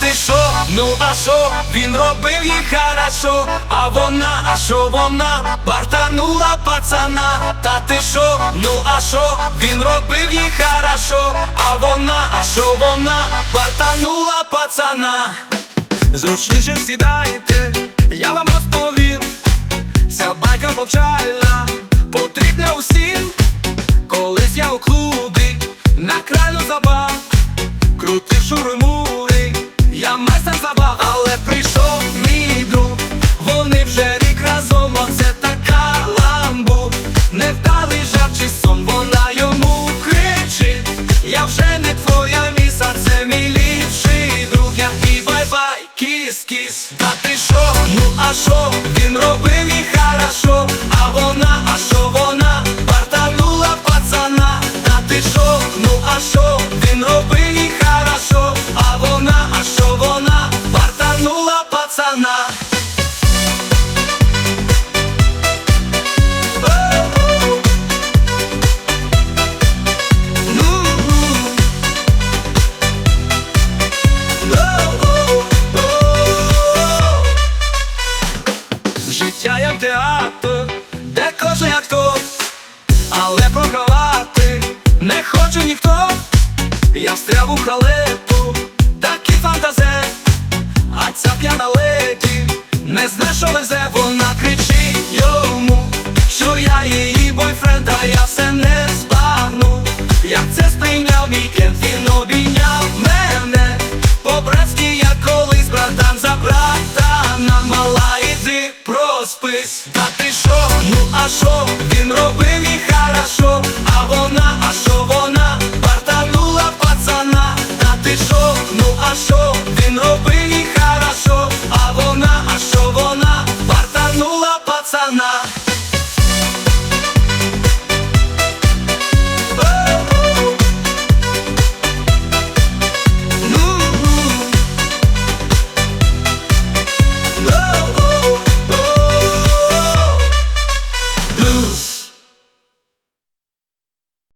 ти шо, ну а шо, він робив їй хорошо, а вона, а шо вона, бартанула пацана, та ти шо, ну а шо, він робив їй хорошо, а вона, а шо вона, бартанула пацана. Зручніше сідайте, я вам розповім, ця байка повчальна, потрібна усім. Колись я у клубі на краю забав, крутив шурмури, я майстер забав, але прийшов мій друг, вони вже рік разом, оце така ламбу, невдалий жар чи сон, вона йому кричить, я вже не твоя міса, це мій ліпший друг, я і бай-бай, кіс-кіс, та ти шо, ну а шо, він робив ніхто. Я встряв у халепу, такий фантазе, а ця п'яна леді не зна, що везе, вона кричить йому, що я її бойфренд, а я все не збагну. Як це сприйняв мій кент, він обійняв мене. По-братськи я колись братан за братана Мала іди проспись. Та ти шо, ну а шо, він робив і хорошо шо, ну а що він робив